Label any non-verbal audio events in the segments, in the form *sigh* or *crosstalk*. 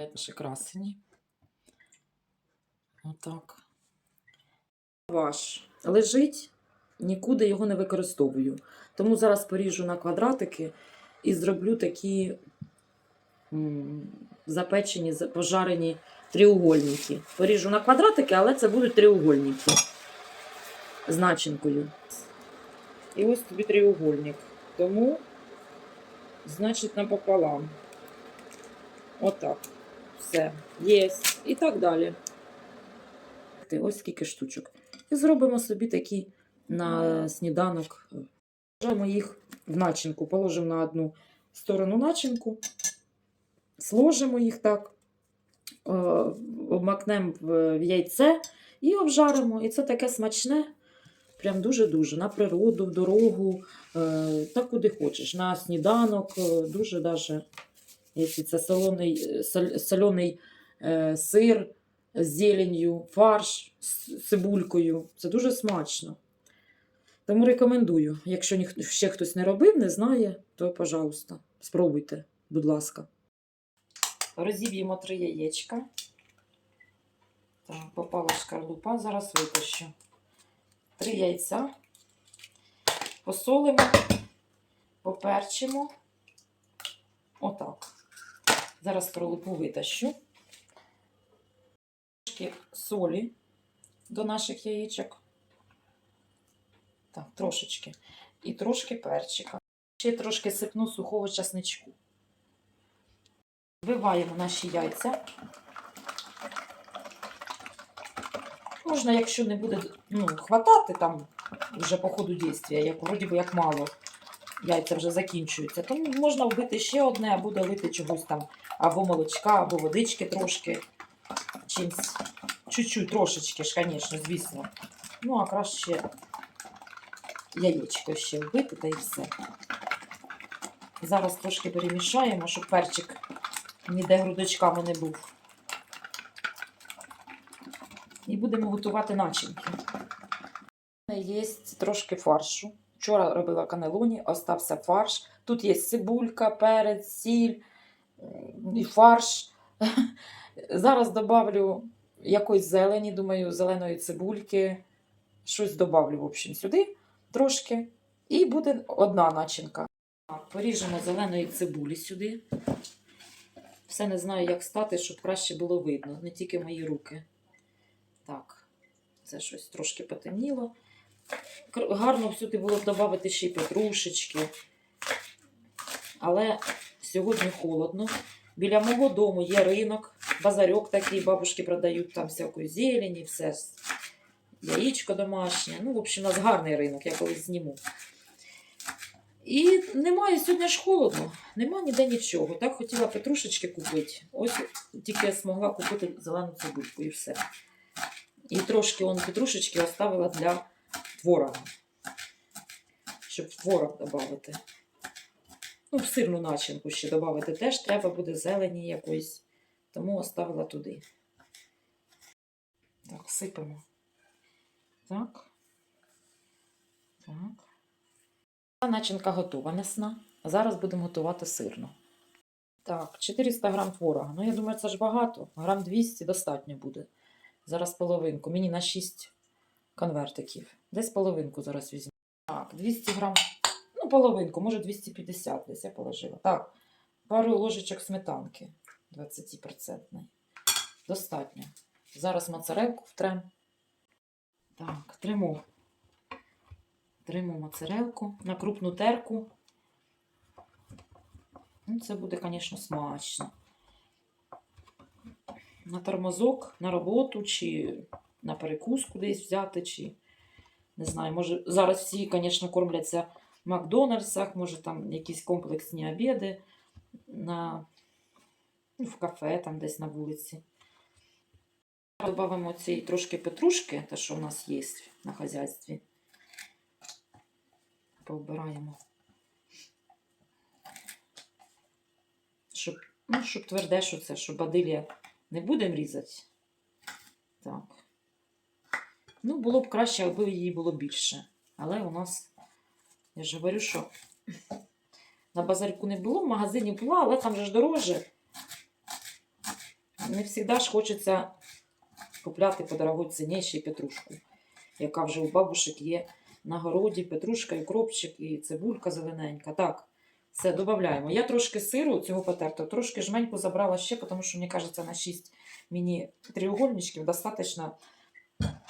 Наші красені. Отак. Ваш лежить, нікуди його не використовую. Тому зараз поріжу на квадратики і зроблю такі запечені, пожарені тріугольники. Поріжу на квадратики, але це будуть тріугольники з начинкою. І ось тобі тріугольник. Тому, значить, напополам. Отак. Все. Єсть. І так далі. Ось скільки штучок. І зробимо собі такі на сніданок. Положимо їх в начинку. Положимо на одну сторону начинку, сложимо їх так, е, обмакнемо в яйце і обжаримо. І це таке смачне. Прям дуже-дуже. На природу, в дорогу, е, та куди хочеш. На сніданок, е, дуже даже. Якщо це солоний, соль- соляний е, сир з зеленью, фарш з цибулькою. Це дуже смачно. Тому рекомендую. Якщо ще хтось не робив, не знає, то, пожалуйста, спробуйте, будь ласка. Розіб'ємо три яєчка. Так, попала шкарлупа, зараз витащу. Три яйця. Посолимо, поперчимо. Отак. Зараз скорлупу витащу. Трошки солі до наших яєчок. Так, трошечки. І трошки перчика. Ще трошки сипну сухого часничку. Вбиваємо наші яйця. Можна, якщо не буде ну, хватати там вже по ходу дійства, як вроді би як мало яйця вже закінчуються, то можна вбити ще одне, або долити чогось там, або молочка, або водички трошки. Чимсь. Чуть-чуть, трошечки ж, звісно, звісно. Ну, а краще яєчко ще вбити та і все. Зараз трошки перемішаємо, щоб перчик ніде грудочками не був. І будемо готувати начинки. Є трошки фаршу. Вчора робила канелоні, остався фарш. Тут є цибулька, перець, сіль і фарш. *laughs* Зараз добавлю якоїсь зелені, думаю, зеленої цибульки. Щось добавлю, в общем, сюди трошки. І буде одна начинка. Поріжемо зеленої цибулі сюди. Все не знаю, як стати, щоб краще було видно, не тільки мої руки. Так, це щось трошки потемніло. Гарно всюди було б додати ще й петрушечки. Але сьогодні холодно. Біля мого дому є ринок, базарьок такий, бабушки продають там всяку зелені, все. Яєчко домашнє. Ну, в общем, у нас гарний ринок, я колись зніму. І немає сьогодні ж холодно, нема ніде нічого. Так хотіла петрушечки купити. Ось тільки я змогла купити зелену цибульку і все. І трошки он петрушечки оставила для творога. Щоб в творог додати. Ну, в сирну начинку ще додати теж треба буде зелені якоїсь. Тому оставила туди. Так, сипемо. Так. Так. Начинка готова м'ясна. Зараз будемо готувати сирну. Так, 400 грам творога. Ну, я думаю, це ж багато. Грам 200 достатньо буде. Зараз половинку. Мені на 6 конвертиків. Десь половинку зараз візьму. Так, 200 грам. Ну, половинку, може 250 десь я положила. Так, пару ложечок сметанки 20%. Достатньо. Зараз моцарелку втрем. Так, тримо. Тримо моцарелку на крупну терку. Ну, це буде, звісно, смачно. На тормозок, на роботу, чи на перекус кудись взяти, чи не знаю, може, зараз всі, звісно, кормляться в Макдональдсах, може там якісь комплексні обіди на, ну, в кафе, там десь на вулиці. Добавимо цієї трошки петрушки, те, що у нас є на хазяйстві. Повбираємо. Щоб, ну, щоб тверде, що це, щоб бадилля не будемо різати. Так. Ну, було б краще, аби її було більше. Але у нас, я ж говорю, що на базарку не було, в магазині була, але там же ж дороже. Не завжди ж хочеться купляти по дорогой ціні ще петрушку, яка вже у бабушек є на городі. Петрушка, і кропчик, і цибулька зелененька. Так, все, додаємо. Я трошки сиру цього потертого, трошки жменьку забрала ще, тому що, мені кажеться, на 6 мені треугольничків достатньо,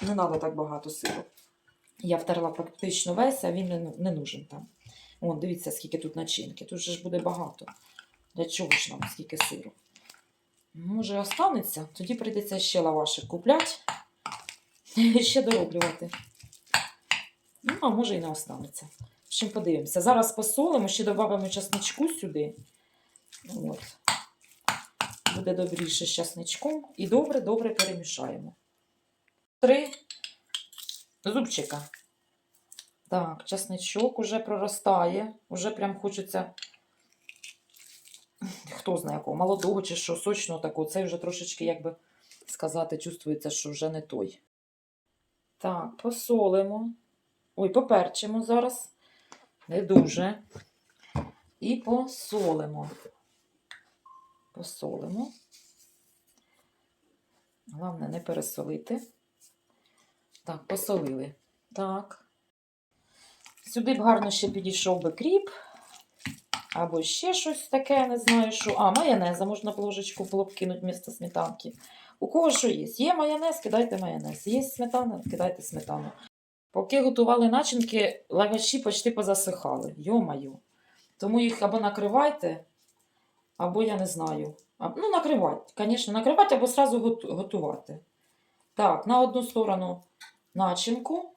не треба так багато сиру. Я втерла практично весь, а він не, не нужен там. Вон, дивіться, скільки тут начинки. Тут же ж буде багато. Для чого ж нам скільки сиру? Може, останеться, тоді прийдеться ще лавашик купляти і *laughs* ще дороблювати. Ну, а може і не останеться. В общем, подивимося. Зараз посолимо, ще додамо часничку сюди. От. Буде добріше з часничком. І добре-добре перемішаємо. Три зубчика. Так, часничок уже проростає. Уже прям хочеться хто знає якого, молодого чи що, сочного такого. Цей вже трошечки, як би сказати, чувствується, що вже не той. Так, посолимо. Ой, поперчимо зараз. Не дуже. І посолимо. Посолимо. Головне, не пересолити. Так, посолили. Так. Сюди б гарно ще підійшов би кріп. Або ще щось таке, не знаю що. А, майонеза можна б ложечку було б кинути вмісто сметанки. У кого що є? Є майонез, кидайте майонез. Є сметана, кидайте сметану. Поки готували начинки, лаваші почти позасихали. Йо-маю. Тому їх або накривайте, або я не знаю. Ну, накривайте, звісно, накривайте або одразу готувати. Так, на одну сторону начинку.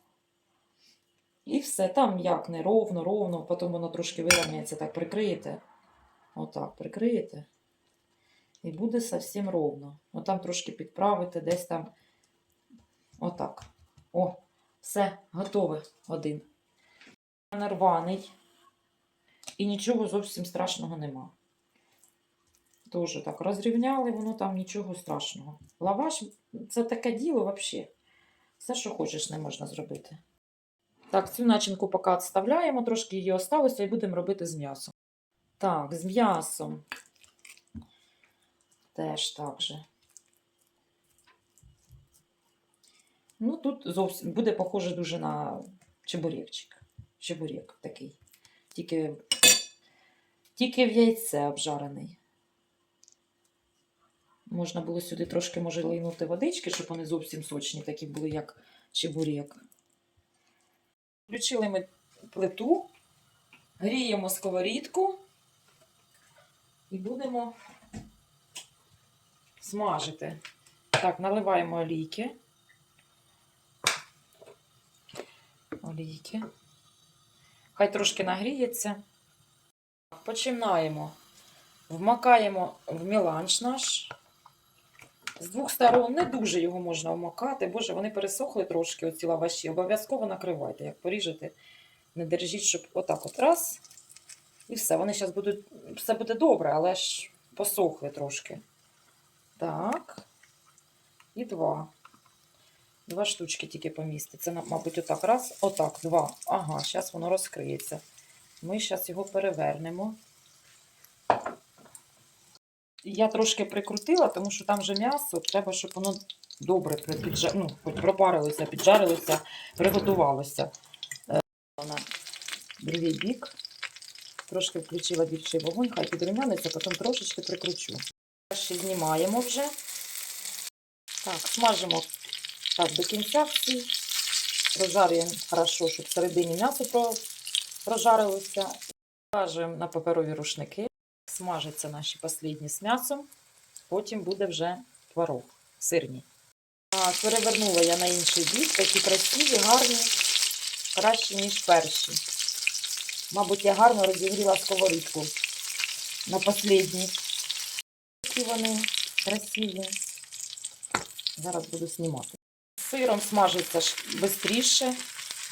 І все, там як не ровно, потім воно трошки вирівняється, так прикриєте. Отак, прикриєте. І буде зовсім ровно. Ну там трошки підправите, десь там. Отак. О, все, готове один. Нарваний. І нічого зовсім страшного нема. Тоже так розрівняли, воно там нічого страшного. Лаваш це таке діло взагалі. Все, що хочеш, не можна зробити. Так, цю начинку поки відставляємо, трошки її осталося і будемо робити з м'ясом. Так, з м'ясом. Теж так же. Ну, тут зовсім буде похоже дуже на чебурекчик. Чебурек такий. Тільки, тільки в яйце обжарений. Можна було сюди трошки, може, лийнути водички, щоб вони зовсім сочні, такі були, як чебурек. Включили ми плиту, гріємо сковорідку і будемо смажити. Так, наливаємо олійки. Олійки. Хай трошки нагріється. Починаємо. Вмакаємо в міланж наш. З двох сторон не дуже його можна вмакати. Боже, вони пересохли трошки, оці лаваші. Обов'язково накривайте. Як поріжете, не держіть, щоб отак от раз. І все. Вони зараз будуть. Все буде добре, але ж посохли трошки. Так. І два. Два штучки тільки поміститься. Мабуть, отак. Раз, отак, два. Ага, зараз воно розкриється. Ми зараз його перевернемо. Я трошки прикрутила, тому що там же м'ясо, треба, щоб воно добре піджа... ну, пропарилося, піджарилося, приготувалося. Е, На другий бік. Трошки включила більший вогонь, хай підрумяниться, потім трошечки прикручу. Ще знімаємо вже. Так, смажимо так, до кінця всі. Прожарюємо хорошо, щоб всередині м'ясо прожарилося. Смажуємо на паперові рушники. Смажаться наші послідні з м'ясом. Потім буде вже творог сирні. Так, перевернула я на інший бік. Такі красиві, гарні, кращі, ніж перші. Мабуть, я гарно розігріла сковорідку на послідній. Такі вони красиві. Зараз буду знімати. Сиром смажиться швидше,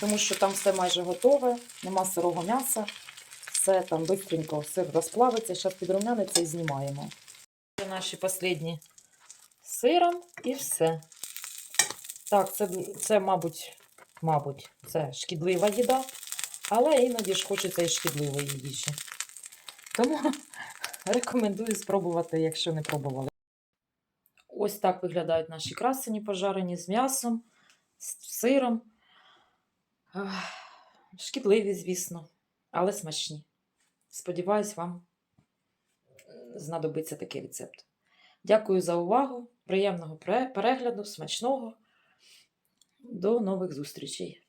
тому що там все майже готове, нема сирого м'яса. Все там швидко сир розплавиться. Зараз підрумяниться і знімаємо. Це наші останні сиром і все. Так, це, це, мабуть, мабуть, це шкідлива їда, але іноді ж хочеться і шкідливої їжі. Тому *laughs* рекомендую спробувати, якщо не пробували. Ось так виглядають наші красені пожарені з м'ясом, з сиром. Шкідливі, звісно, але смачні. Сподіваюсь, вам знадобиться такий рецепт. Дякую за увагу. Приємного перегляду, смачного. До нових зустрічей!